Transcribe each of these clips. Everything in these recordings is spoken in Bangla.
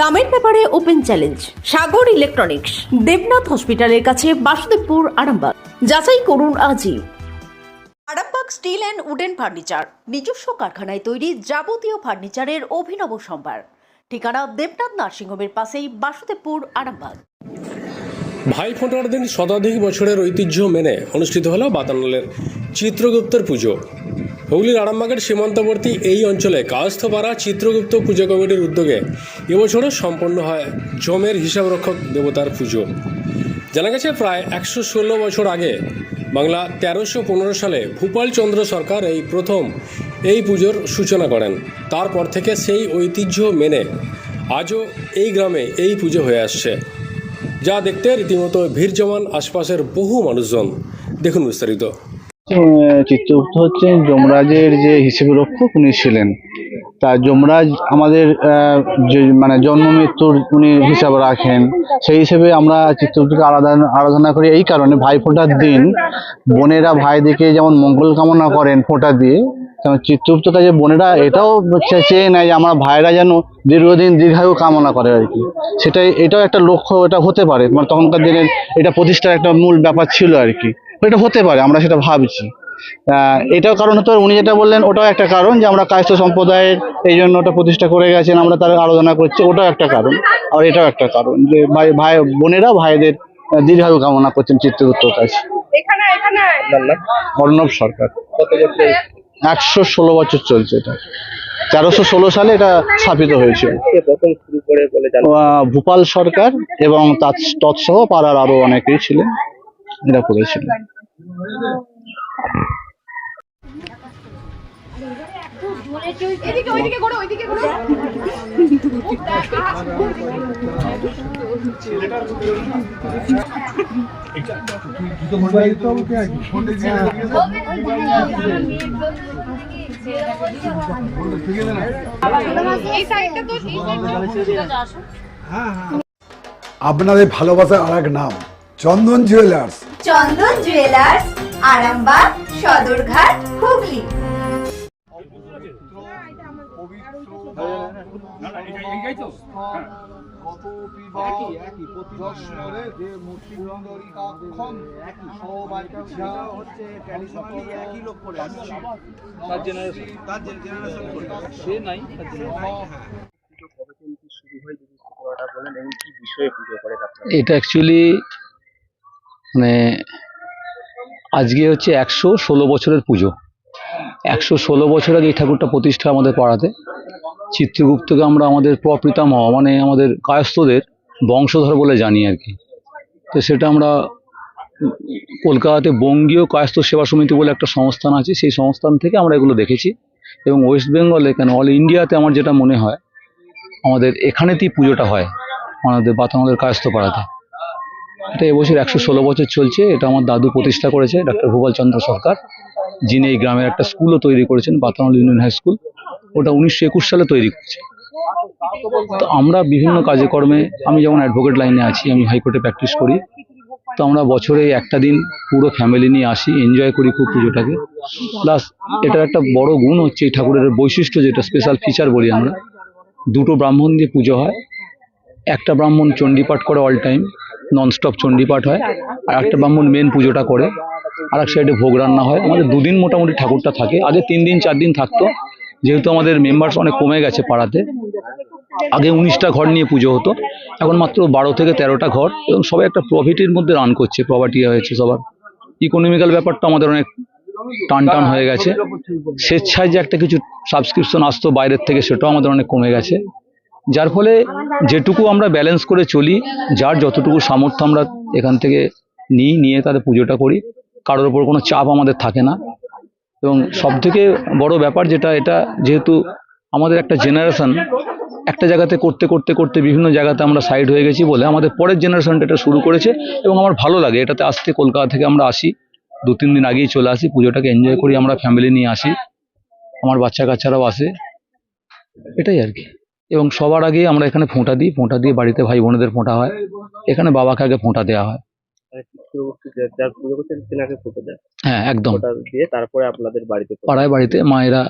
দামের ব্যাপারে open challenge, Sagar electronics, Debnath হসপিটালের কাছে বাসুদেবপুর, আরামবাগ। যাচাই করুন আজই। Arambagh steel and wooden furniture, নিজস্ব কারখানায় তৈরি যাবতীয় ফার্নিচারের অভিনব সম্ভার। ঠিকানা দেবনাথ নার্সিংহোমের পাশেই বাসুদেবপুর, আরামবাগ। ভাই ফোঁটার দিন শতাধিক বছরের ঐতিহ্য মেনে অনুষ্ঠিত হলো বাতানলের চিত্রগুপ্তের পুজো। হুগলির আরামবাগের সীমান্তবর্তী এই অঞ্চলে কায়স্থপাড়া চিত্রগুপ্ত পুজো কমিটির উদ্যোগে এবছরও সম্পন্ন হয় জমের হিসাবরক্ষক দেবতার পুজো। জানা গেছে প্রায় একশো ষোলো বছর আগে বাংলা তেরোশো পনেরো সালে ভূপাল চন্দ্র সরকার এই প্রথম এই পুজোর সূচনা করেন। তারপর থেকে সেই ঐতিহ্য মেনে আজও এই গ্রামে এই পুজো হয়ে আসছে। যা দেখতে রীতিমতো ভিড় জমান আশপাশের বহু মানুষজন। দেখুন বিস্তারিত। চিত্রগুপ্ত হচ্ছে যমরাজের যে হিসেবে রক্ষক উনি ছিলেন। তা যমরাজ আমাদের যে মানে জন্ম মৃত্যুর উনি হিসাব রাখেন। সেই হিসেবে আমরা চিত্রগুপ্তকে আরাধনা আরাধনা করি। এই কারণে ভাই ফোঁটার দিন বোনেরা ভাইদেরকে যেমন মঙ্গল কামনা করেন ফোঁটা দিয়ে, তেমন চিত্রগুপ্ত কাজে বোনেরা এটাও চেয়ে নেয় যে আমার ভাইরা যেন দীর্ঘদিন দীর্ঘায়ু কামনা করে আর কি। সেটাই, এটাও একটা লক্ষ্য, এটা হতে পারে। মানে তখনকার দিনের এটা প্রতিষ্ঠার একটা মূল ব্যাপার ছিল আর কি। এটা হতে পারে আমরা সেটা ভাবছি। এটাও কারণ হতে উনি যেটা বললেন ওটাও একটা কারণ যে আমরা কায়স্থ সম্প্রদায়ের এই জন্য ওটা প্রতিষ্ঠা করে গেছেন আমরা তার আলোচনা করছি ওটাও একটা কারণ। আর এটাও একটা কারণ যে ভাই ভাই বোনেরা ভাইদের দীর্ঘায়ু কামনা করছেন চিত্রগুপ্তর কাছে। অর্ণব সরকার। একশো ষোলো বছর চলছে এটা। তেরোশো ষোলো সালে এটা স্থাপিত হয়েছিল। ভূপাল সরকার এবং তাৎ- তৎসহ পাড়ার আরও অনেকেই ছিলেন। এরা করেছিলেন এদিকে ওইদিকে করো ওইদিকে করো এই সাইডটা তো এই সাইডটা আপনাদের ভালোবাসার আর এক নাম। Chandan jewellers Chandan jewellers Arambagh Sadarghat Hooghly. এটা অ্যাকচুয়ালি মানে আজকে হচ্ছে একশো ষোলো বছরের পুজো। একশো ষোলো বছর আগে এই ঠাকুরটা প্রতিষ্ঠা আমাদের পাড়াতে। চিত্রগুপ্তকে আমরা আমাদের প্রপিতামহ মানে আমাদের কায়স্থদের বংশধর বলে জানি আর কি। তো সেটা আমরা কলকাতাতে বঙ্গীয় কায়স্থ সেবা সমিতি বলে একটা সংস্থান আছে, সেই সংস্থান থেকে আমরা এগুলো দেখেছি। এবং ওয়েস্ট বেঙ্গলে কেন, অল ইন্ডিয়াতে আমার যেটা মনে হয়, আমাদের এখানেতেই পুজোটা হয়, আমাদের বাতানদের কায়স্থ পাড়াতে। এটা এবছর একশো ষোলো বছর চলছে। এটা আমার দাদু প্রতিষ্ঠা করেছে ডক্টর ভূপাল চন্দ্র সরকার। যিনি এই গ্রামের একটা স্কুলও তৈরি করেছেন, বাতানল ইউনিয়ন হাই স্কুল। ওটা উনিশশো একুশ সালে তৈরি করেছে তো আমরা বিভিন্ন কাজে কর্মে আমি যেমন অ্যাডভোকেট লাইনে আছি, আমি হাইকোর্টে প্র্যাকটিস করি। তো আমরা বছরে একটা দিন পুরো ফ্যামিলি নিয়ে আসি এনজয় করি খুব পুজোটাকে। প্লাস এটার একটা বড় গুণ হচ্ছে, এই ঠাকুরের বৈশিষ্ট্য যেটা স্পেশাল ফিচার বলি আমরা। দুটো ব্রাহ্মণ দিয়ে পুজো হয়। একটা ব্রাহ্মণ চণ্ডীপাঠ করে অল টাইম ননস্টপ চণ্ডীপাঠ হয়, আর একটা ব্রাহ্মণ মেন পুজোটা করে, আর এক সাইডে ভোগ রান্না হয়। আমাদের দুদিন মোটামুটি ঠাকুরটা থাকে। আগে তিন দিন, চার দিন থাকতো। যেহেতু আমাদের মেম্বার্স অনেক কমে গেছে পাড়াতে, আগে উনিশটা ঘর নিয়ে পুজো হতো। এখন মাত্র বারো থেকে তেরোটা ঘর, এবং সবাই একটা প্রফিটের মধ্যে রান করছে প্রপার্টি হয়েছে সবার। ইকোনমিক্যাল ব্যাপারটা আমাদের অনেক টান টান হয়ে গেছে। স্বেচ্ছায় যে একটা কিছু সাবস্ক্রিপশন আসতো বাইরের থেকে, সেটাও আমাদের অনেক কমে গেছে। যার ফলে যেটুকু আমরা ব্যালেন্স করে চলি, যার যতটুকু সামর্থ্য আমরা এখান থেকে নিই, নিয়ে তাদের পুজোটা করি, কারোর ওপর কোনো চাপ আমাদের থাকে না। এবং সব থেকে বড় ব্যাপার যেটা, এটা যেহেতু আমাদের একটা জেনারেশন একটা জায়গাতে করতে করতে করতে বিভিন্ন জায়গাতে আমরা সাইড হয়ে গেছি বলে আমাদের পরের জেনারেশনটা এটা শুরু করেছে এবং আমার ভালো লাগে। এটাতে আসতে কলকাতা থেকে আমরা আসি, দু, তিন দিন আগেই চলে আসি, পুজোটাকে এনজয় করি, আমরা ফ্যামিলি নিয়ে আসি, আমার বাচ্চা কাচ্চারাও আসে। এটাই আর কি। এবং সবার আগে আমরা এখানে ফোঁটা দিই ফোঁটা দিয়ে বাড়িতে ভাই বোনেদের ফোঁটা হয়। এখানে বাবাকে আগে ফোঁটা দেওয়া হয়। দেয় হ্যাঁ একদম। দিয়ে তারপরে আপনাদের বাড়িতে পাড়ায় বাড়িতে মায়েরা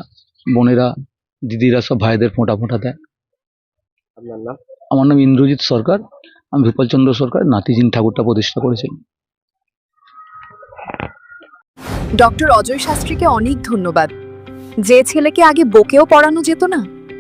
বোনেরা দিদিরা সব ভাইদের ফোঁটা ফোঁটা দেয়। আপনার নাম? আমার নাম ইন্দ্রজিৎ সরকার। আমি ভূপালচন্দ্র সরকার নাতিজিন ঠাকুরটা প্রতিষ্ঠা করেছিলাম ডক্টর অজয় শাস্ত্রীকে অনেক ধন্যবাদ। যে ছেলেকে আগে বকেও পড়ানো যেত না